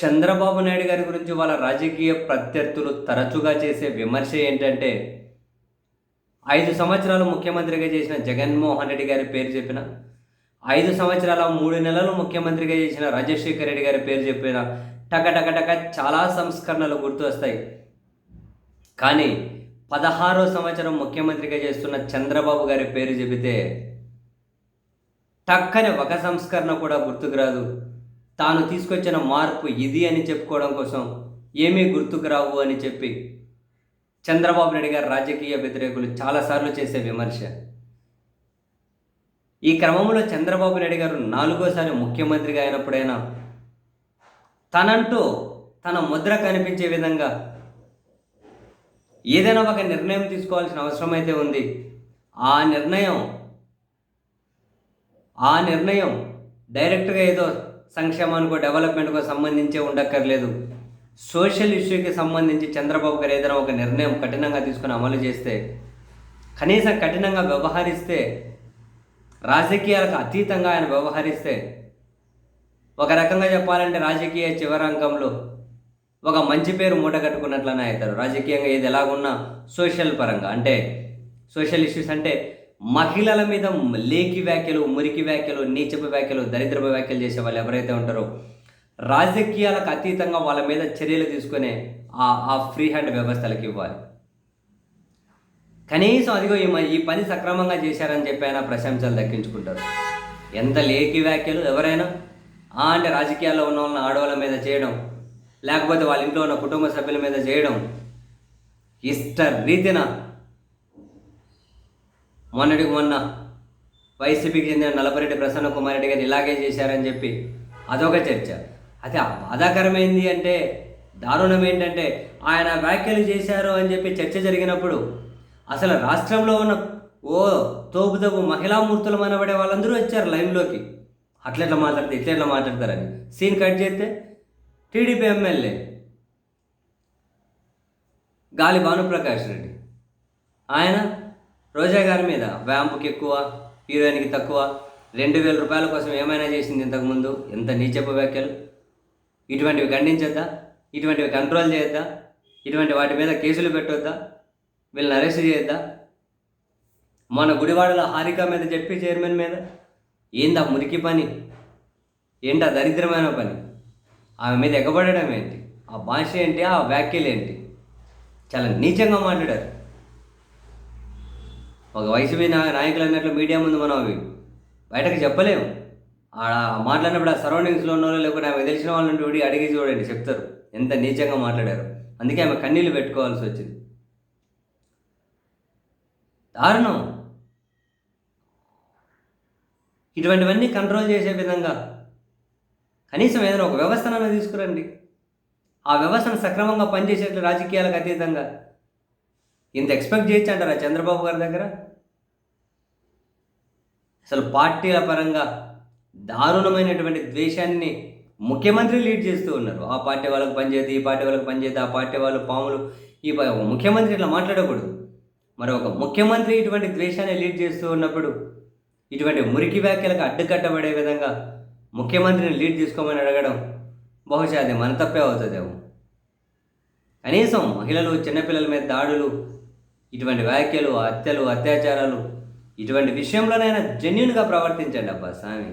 చంద్రబాబు నాయుడు గారి గురించి వాళ్ళ రాజకీయ ప్రత్యర్థులు తరచుగా చేసే విమర్శ ఏంటంటే ఐదు సంవత్సరాలు ముఖ్యమంత్రిగా చేసిన జగన్మోహన్ రెడ్డి గారి పేరు చెప్పిన ఐదు సంవత్సరాల మూడు నెలలు ముఖ్యమంత్రిగా చేసిన రాజశేఖర రెడ్డి గారి పేరు చెప్పిన టక టక టక చాలా సంస్కరణలు గుర్తు వస్తాయి. కానీ పదహారో సంవత్సరం ముఖ్యమంత్రిగా చేస్తున్న చంద్రబాబు గారి పేరు చెబితే టక్కని ఒక సంస్కరణ కూడా గుర్తుకు రాదు. తాను తీసుకొచ్చిన మార్పు ఇది అని చెప్పుకోవడం కోసం ఏమీ గుర్తుకు రావు అని చెప్పి చంద్రబాబు నాయుడు గారి రాజకీయ వ్యతిరేకులు చాలాసార్లు చేసే విమర్శ. ఈ క్రమంలో చంద్రబాబు నాయుడు గారు నాలుగోసారి ముఖ్యమంత్రిగా అయినప్పుడైనా తనంటూ తన ముద్ర కనిపించే విధంగా ఏదైనా ఒక నిర్ణయం తీసుకోవాల్సిన అవసరం అయితే ఉంది. ఆ నిర్ణయం ఆ నిర్ణయం డైరెక్ట్గా ఏదో సంక్షేమానికో డెవలప్మెంట్కో సంబంధించే ఉండక్కర్లేదు. సోషల్ ఇష్యూకి సంబంధించి చంద్రబాబు గారు ఏదైనా ఒక నిర్ణయం కఠినంగా తీసుకుని అమలు చేస్తే కనీసం కఠినంగా వ్యవహరిస్తే రాజకీయాలకు అతీతంగా ఆయన వ్యవహరిస్తే ఒక రకంగా చెప్పాలంటే రాజకీయ చివరంగంలో ఒక మంచి పేరు మూటగట్టుకున్నట్లనే అవుతారు. రాజకీయంగా ఏది ఎలాగున్నా సోషల్ పరంగా. అంటే సోషల్ ఇష్యూస్ అంటే మహిళల మీద లేకి వ్యాఖ్యలు మురికి వ్యాఖ్యలు నీచపు వ్యాఖ్యలు దరిద్రపు వ్యాఖ్యలు చేసే వాళ్ళు ఎవరైతే ఉంటారో రాజకీయాలకు అతీతంగా వాళ్ళ మీద చర్యలు తీసుకునే ఆ ఆ ఫ్రీ హ్యాండ్ వ్యవస్థలకు ఇవ్వాలి. కనీసం అదిగో ఈ ఈ పని సక్రమంగా చేశారని చెప్పి ఆయన ప్రశంసలు దక్కించుకుంటారు. ఎంత లేకి వ్యాఖ్యలు ఎవరైనా ఆ అంటే రాజకీయాల్లో ఉన్న వాళ్ళని ఆడవాళ్ళ మీద చేయడం లేకపోతే వాళ్ళ ఇంట్లో ఉన్న కుటుంబ సభ్యుల మీద చేయడం ఇష్ట రీతిన మొన్నటికి మొన్న వైసీపీకి చెందిన నలపరెడ్డి ప్రసన్న కుమార్ రెడ్డి గారు ఇలాగే చేశారని చెప్పి అదొక చర్చ. అయితే బాధాకరమైంది అంటే దారుణం ఏంటంటే ఆయన వ్యాఖ్యలు చేశారు అని చెప్పి చర్చ జరిగినప్పుడు అసలు రాష్ట్రంలో ఉన్న ఓ తోపు తోపు మహిళామూర్తులు మనబడే వాళ్ళందరూ వచ్చారు లైన్లోకి. అట్లెట్లా మాట్లాడితే ఇట్లెట్లా మాట్లాడతారని. సీన్ కట్ చేస్తే టీడీపీ ఎమ్మెల్యే గాలి భానుప్రకాష్ రెడ్డి. ఆయన రోజా గారి మీద వ్యాంపుకి ఎక్కువ హీరోయిన్కి తక్కువ రెండు వేల రూపాయల కోసం ఏమైనా చేసింది ఇంతకుముందు ఎంత నీచపు వ్యాఖ్యలు. ఇటువంటివి ఖండించొద్దా? ఇటువంటివి కంట్రోల్ చేయొద్దా? ఇటువంటి వాటి మీద కేసులు పెట్టొద్దా? వీళ్ళని అరెస్ట్ చేయొద్దా? మన గుడివాడలో హారిక మీద చెప్పి చైర్మన్ మీద ఏందా మురికి పని? ఏంటా దరిద్రమైన పని? ఆమె మీద ఎగబడడం ఏంటి? ఆ భాష ఏంటి? ఆ వ్యాఖ్యలు ఏంటి? చాలా నీచంగా మాట్లాడారు. ఒక వైసీపీ నా నాయకులు అన్నట్లు మీడియా ముందు మనం అవి బయటకు చెప్పలేము. ఆడ మాట్లాడినప్పుడు ఆ సరౌండింగ్స్లో ఉన్న వాళ్ళు లేకపోతే ఆమె తెలిసిన వాళ్ళని చూడి అడిగి చూడండి చెప్తారు. ఎంత నీచంగా మాట్లాడారు. అందుకే ఆమె కన్నీళ్ళు పెట్టుకోవాల్సి వచ్చింది. దారుణం. ఇటువంటివన్నీ కంట్రోల్ చేసే విధంగా కనీసం ఏదైనా ఒక వ్యవస్థను తీసుకురండి. ఆ వ్యవస్థను సక్రమంగా పనిచేసేట్లు రాజకీయాలకు అతీతంగా ఇంత ఎక్స్పెక్ట్ చేయొచ్చు అంటారా చంద్రబాబు గారి దగ్గర? అసలు పార్టీల పరంగా దారుణమైనటువంటి ద్వేషాన్ని ముఖ్యమంత్రి లీడ్ చేస్తూ ఉన్నారు. ఆ పార్టీ వాళ్ళకి పనిచేయదు ఈ పార్టీ వాళ్ళకి పనిచేయదు ఆ పార్టీ వాళ్ళు పాములు ఈ ప- ముఖ్యమంత్రి ఇట్లా మాట్లాడకూడదు. మరి ఒక ముఖ్యమంత్రి ఇటువంటి ద్వేషాన్ని లీడ్ చేస్తూ ఉన్నప్పుడు ఇటువంటి మురికి వ్యాఖ్యలకు అడ్డుకట్టబడే విధంగా ముఖ్యమంత్రిని లీడ్ తీసుకోమని అడగడం బహుశా అది మన తప్పే అవుతుందేమో. కనీసం మహిళలు చిన్నపిల్లల మీద దాడులు ఇటువంటి వ్యాఖ్యలు హత్యలు అత్యాచారాలు ఇటువంటి విషయంలోనైనా జెన్యున్గా ప్రవర్తించండి అబ్బా స్వామి.